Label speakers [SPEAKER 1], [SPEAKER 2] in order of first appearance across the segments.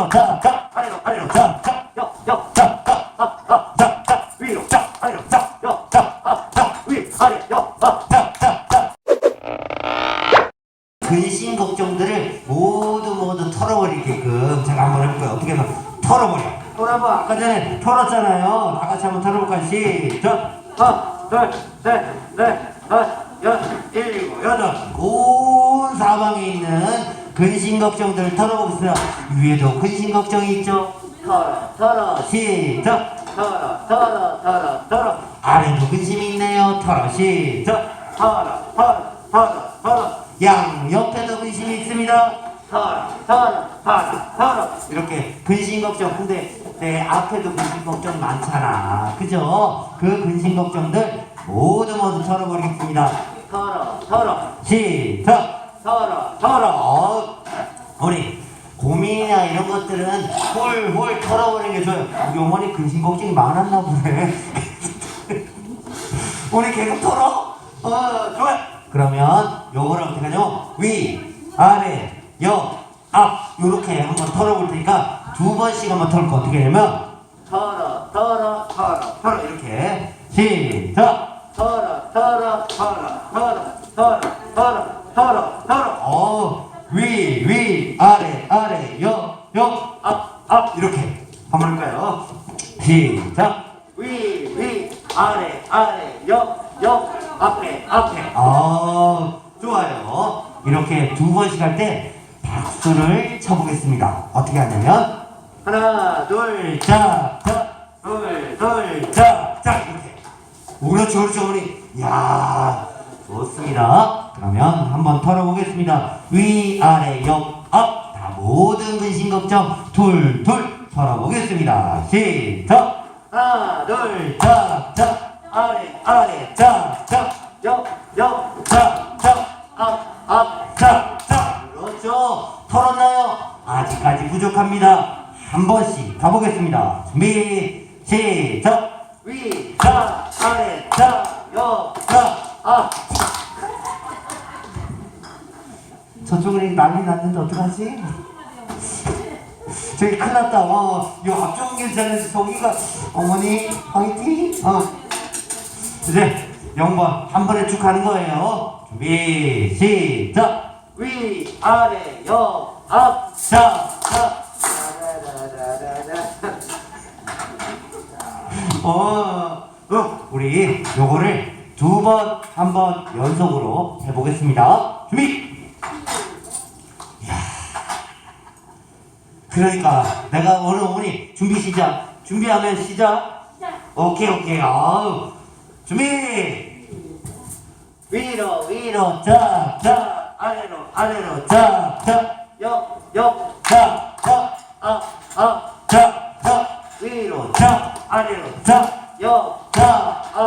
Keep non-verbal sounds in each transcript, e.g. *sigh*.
[SPEAKER 1] 위로 자 자 아래로 아래로 자 자 여 여 자자자자 위로 자 아래로 자 여자자위 아래 여자자 자 근심 걱정들을 모두 모두 털어버리게끔 제가 한번 해볼까요? 어떻게 하면 털어버려. 털어봐. 아까 전에 털었잖아요. 다 같이 한번 털어볼까요? 시작. 하나, 둘, 셋, 넷, 다섯, 여섯, 일곱, 여덟. 온 사방에 있는 근심 걱정들을 털어보겠습니다. 위에도 근심 걱정이 있죠? 털어, 털어, 시작. 털어, 털어, 털어, 털어. 아래도 근심이 있네요. 털어, 시작. 털어, 털어, 털어, 털어. 양 옆에도 근심이 있습니다. 털어, 털어, 털어, 털어. 이렇게 근심 걱정. 근데 내 앞에도 근심 걱정 많잖아. 그죠? 그 근심 걱정들 모두 모두 털어버리겠습니다. 털어, 털어. 시작. 털어, 털어. 어, 우리 고민이나 이런 것들은 홀홀 털어버리는 게 좋아요. 우리 어머니 근심 걱정이 많았나 보네. *laughs* 우리 계속 털어? 어, 좋아요. 그러면 요거를 어떻게 하냐면 위, 아래, 옆, 앞 요렇게 한번 털어볼 테니까 두 번씩 한번 털고 어떻게 하냐면 털어, 털어, 털어, 털어 이렇게 시작. 털어, 털어, 털어, 털어, 털어, 털어, 털어, 털어. 어, 위, 위, 아래, 아래, 옆, 옆, 앞, 앞 이렇게 한번 해볼까요? 시작. 위, 위, 아래, 아래, 옆, 옆, 앞에, 앞에. 아, 좋아요. 이렇게 두 번씩 할 때 박수를 쳐보겠습니다. 어떻게 하냐면 하나, 둘, 자, 자, 둘, 둘, 자, 자 이렇게. 그렇죠, 그렇죠, 어머니. 야, 좋습니다. 그러면 한번 털어보겠습니다. 위, 아래, 옆, 앞. 다 모든 근심 걱정 둘둘 털어보겠습니다. 시작. 하나, 둘, 자, 자, 아래, 아래, 자, 자, 옆, 옆, 자, 자, 앞, 앞, 자, 자. 그렇죠. 털었나요? 아직까지 부족합니다. 한 번씩 가보겠습니다. 준비, 시작. 위, 자, 아래, 자, 옆, 자, 앞. 저쪽은 난리 났는데 어떡하지? 저기 큰일 났다. 어, 요 앞쪽은 괜찮은데 저기가 어머니 화이팅. 어. 이제 0번 한 번에 쭉 가는 거예요. 준비 시작. 위 아래 옆 앞. 자. 자. 어, 어, 우리 요거를 두 번, 한 번 연속으로 해보겠습니다. 준비! 그러니까 내가 오늘 어머니 준비 시작 준비하면 시작? 오케이 오케이. 아우 준비! 위로 위로 자자 아래로 아래로 자자옆옆자자아아자자 위로 자 아래로 자옆자아자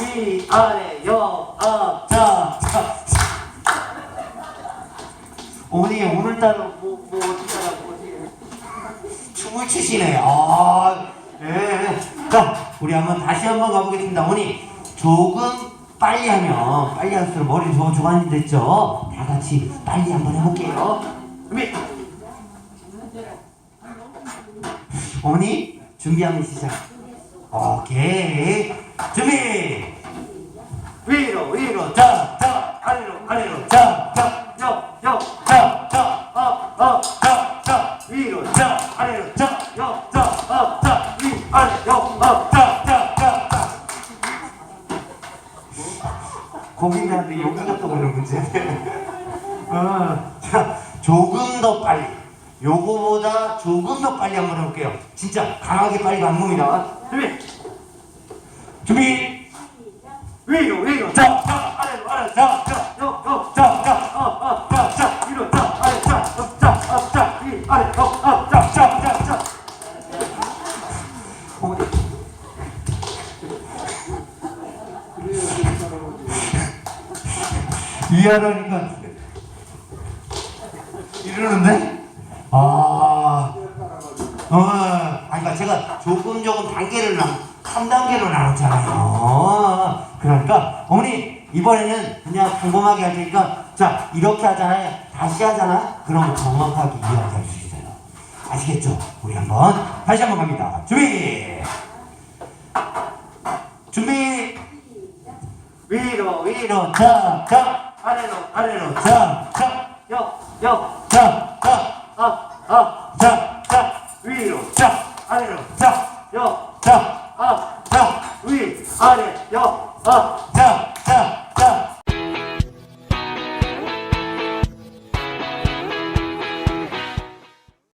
[SPEAKER 1] 위 아래 옆아자자. 어머니 오늘따라 뭐, 뭐 어떻게 하라고 어떻게 춤을 추시네 아 예. 자 우리 한번 다시 한번 가보겠습니다. 어머니 조금 빨리 하면 빨리 할수록 머리 더 주관이 됐죠? 다 같이 빨리 한번 해볼게요. 어머니. 준비하면 시작 오케이. 준비. 위로 위로 자 고민하는데 여기가 또 오는 문제네 어, 자 조금 더 빨리. 요거보다 조금 더 빨리 한번 해볼게요. 진짜 강하게 빨리 겁니다. 준비. 준비. 위로 위로 자, 자 아래로 아래로 자, 자, 요, 요, 자, 자, 어, 어, 자, 자, 위로. 자, 아래 자, 어, 자, 어, 자, 위, 아래, 어, 어, 자, 자, 자, 자. 어 머니. 위아래니까 이러는데? 아, 어, 아니, 그러니까 제가 조금 조금 단계를 나, 3단계로 나눴잖아요. 어, 그러니까, 어머니, 이번에는 그냥 평범하게 할 테니까, 자, 이렇게 하잖아요. 다시 하잖아? 그럼 정확하게 이야기할 수 있어요. 아시겠죠? 우리 한번 다시 한번 갑니다. 준비. 준비. 위로 위로 쫙쫙 아래로 아래로 옆옆쫙쫙앞앞쫙쫙 위로. 쫙 아래로. 쫙옆쫙앞쫙위. 아래. 옆 앞